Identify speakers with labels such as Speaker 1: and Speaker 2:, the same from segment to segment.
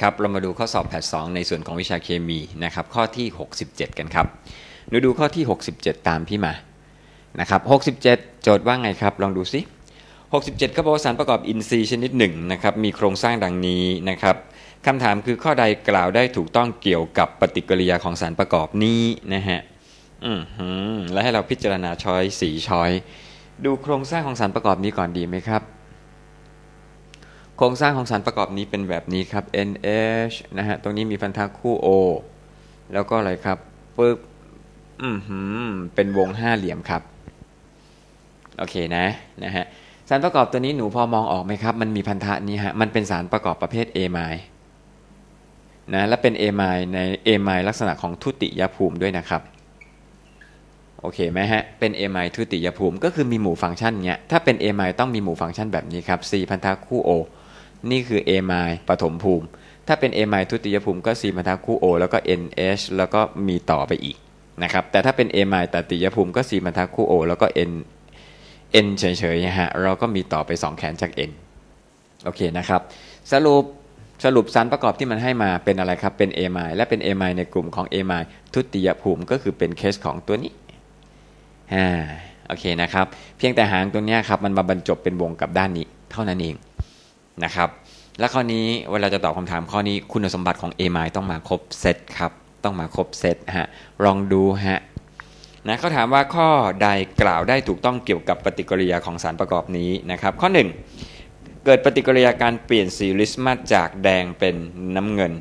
Speaker 1: ครับเรามาดูข้อสอบแพทสองในส่วนของวิชาเคมีนะครับข้อที่ 67 กันครับหนูดูข้อที่ 67 ตามพี่มานะครับ67 โจทย์ว่าไงครับ ลองดูสิ67ก็บอกว่าสารประกอบอินทรีย์ชนิดหนึ่งนะครับมีโครงสร้างดังนี้นะครับคำถามคือข้อใดกล่าวได้ถูกต้องเกี่ยวกับปฏิกิริยาของสารประกอบนี้นะฮะอืมหืมแล้วให้เราพิจารณาช้อยสีช้อย ดูโครงสร้างของสารประกอบนี้ก่อนดีไหมครับ ครงสร้างของสารประกอบนี้เป็นแบบนี้ครับ NH นะฮะ ตรงนี้มีพันธะคู่ O แล้วก็อะไรครับปึ๊บอืมหืมเป็นวงห้าเหลี่ยมครับ โอเคนะ นะฮะ สารประกอบตัวนี้หนูพอมองออกไหมครับ มันมีพันธะนี้ฮะ มันเป็นสารประกอบประเภท A ไมนะ และเป็น A ไมใน A ไมลักษณะของทุติยภูมิด้วยนะครับ โอเคไหมฮะ เป็น A ไมทุติยภูมิ ก็คือมีหมู่ฟังก์ชันเนี้ย ถ้าเป็น A ไมต้องมีหมู่ฟังก์ชันแบบนี้ครับ C พันธะคู่ O นี่คือ A ไมปฐมภูมิ ถ้าเป็น A ไมทุติยภูมิก็ C พันธะคู่ O แล้วก็ NH แล้วก็มีต่อไปอีกนะครับ แต่ถ้าเป็น A ไมตติยภูมิก็ C พันธะคู่ O แล้วก็ N N เฉยๆนะฮะเราก็มีต่อไป 2 แขนจาก N โอเคนะครับ สรุปสรุปสารประกอบที่มันให้มาเป็นอะไรครับ เป็น A ไมและเป็น A ไมในกลุ่มของ A ไมทุติยภูมิก็คือเป็นเคสของตัวนี้อ่าโอเคนะครับ เพียงแต่หางตัวนี้ครับมันมาบรรจบเป็นวงกับด้านนี้เท่านั้นเอง นะครับ และข้อนี้เวลาจะตอบคำถามข้อนี้คุณสมบัติของ A ไมต้องมาครบเซตครับ ต้องมาครบเซตฮะลองดูฮะนะเขาถามว่าข้อใดกล่าวได้ถูกต้องเกี่ยวกับปฏิกิริยาของสารประกอบนี้นะครับ ข้อ 1 เกิดปฏิกิริยาการเปลี่ยนสีลิสมาจากแดงเป็นน้ำเงิน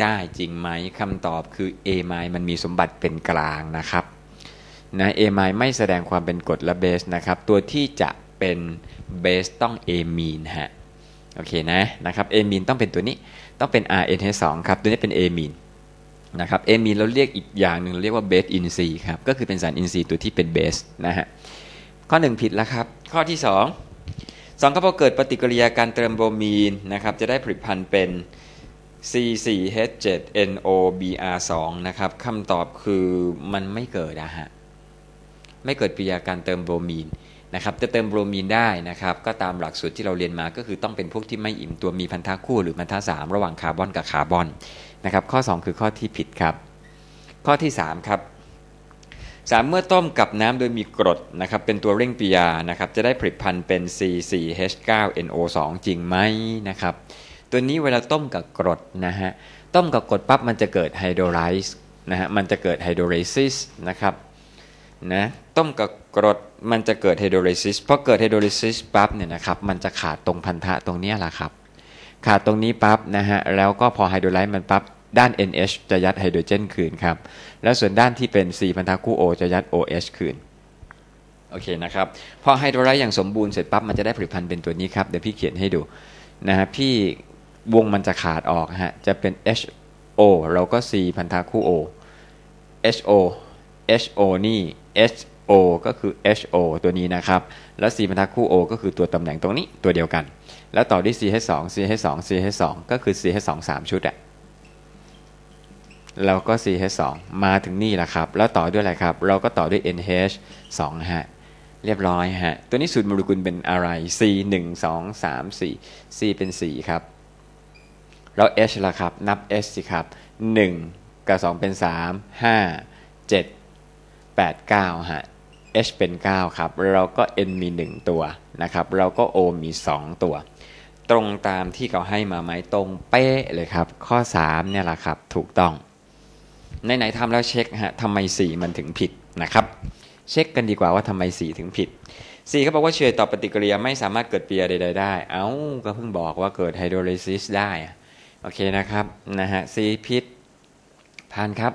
Speaker 1: ได้จริงไหมคำตอบคือ A ไมมันมีสมบัติเป็นกลางนะครับนะ A ไมไม่แสดงความเป็นกรดและเบสนะครับ ตัวที่จะเป็นเบสต้อง A มีนฮะ โอเคนะนะครับ A มีนต้องเป็นตัวนี้ต้องเป็น RNH2 ครับตัวนี้เป็น A มีนนะครับเอมีนเราเรียกอีกอย่างหนึ่งเราเรียกว่าเบสอินซีครับก็คือเป็นสารอินทรีตัวที่เป็นเบสนะฮะข้อหนึ่งผิดแล้วครับ ข้อที่สองสองก็พอเกิดปฏิกิริยาการเติมโบมีนนะครับจะได้ผลิตภัณฑ์เป็น C4H7NOBr2 นะครับคำตอบคือมันไม่เกิดนะฮะไม่เกิดปฏิกิริยาการเติมโบมีน นะครับจะเติมโบรมีนได้นะครับก็ตามหลักสูตรที่เราเรียนมาก็คือต้องเป็นพวกที่ไม่อิ่มตัวมีพันธะคู่หรือพันธะสามระหว่างคาร์บอนกับคาร์บอนนะครับข้อ 2 คือข้อที่ผิดครับ ข้อที่ 3 ครับสารเมื่อต้มกับน้ำโดยมีกรดนะครับเป็นตัวเร่งปฏิกิริยานะครับจะได้ผลิตภัณฑ์เป็น C4H9NO2 จริงไหมนะครับตัวนี้เวลาต้มกับกรดนะฮะต้มกับกรดปั๊บมันจะเกิดไฮโดรไลซ์นะฮะมันจะเกิดไฮโดรลิซิสนะครับนะต้มกับ กรดมันจะเกิดไฮโดรลิซิสพอเกิดไฮโดรลิซิสปั๊บเนี่ยนะครับมันจะขาดตรงพันธะตรงนี้แหละครับ ขาดตรงนี้ปั๊บนะฮะแล้วก็พอไฮโดรไลซ์มันปั๊บด้าน NH จะยัดไฮโดรเจนคืนครับ แล้วส่วนด้านที่เป็น C พันธะคู่ O จะยัด OH คืน โอเคนะครับ พอไฮโดรไลซ์อย่างสมบูรณ์เสร็จปั๊บ มันจะได้ผลิตภัณฑ์เป็นตัวนี้ครับ เดี๋ยวพี่เขียนให้ดูนะฮะพี่วงมันจะขาดออกฮะ จะเป็น HO เราก็ C พันธะคู่ O HO HO นี่ O ก็คือ HO ตัวนี้นะครับ แล้ว C พันธะคู่ O ก็คือตัวตำแหน่งตรงนี้ตัวเดียวกัน แล้วต่อด้วย CH2 CH2 CH2 ก็คือ CH2 3 ชุดอะเราก็ CH2 มาถึงนี่แหละครับ แล้วต่อด้วยอะไรครับ เราก็ต่อด้วย NH 2ฮะเรียบร้อยฮะ ตัวนี้สูตรโมเลกุลเป็นอะไร C 1 2 3 4 C เป็น 4 ครับ แล้ว H ล่ะครับ นับ H สิครับ 1 กับ 2 เป็น 3 5 7 8 9 ฮะ H เป็น 9 ครับ เราก็ N มี 1 ตัวนะครับ เราก็ O มี 2 ตัว ตรงตามที่เขาให้มาไหมตรงเป๊ะเลยครับ ข้อ 3 เนี่ยแหละครับ ถูกต้อง ไหนๆทำแล้วเช็คฮะทำไมสีมันถึงผิดนะครับ เช็คกันดีกว่าว่าทำไมสีถึงผิดสีเขาบอกว่าเฉยต่อปฏิกิริยาไม่สามารถเกิดเปฏิกิริยใดๆได้ เอ้า ก็เพิ่งบอกว่าเกิดไฮโดรลิซิสได้ โอเคนะครับ นะฮะสีผิดผ่านครับ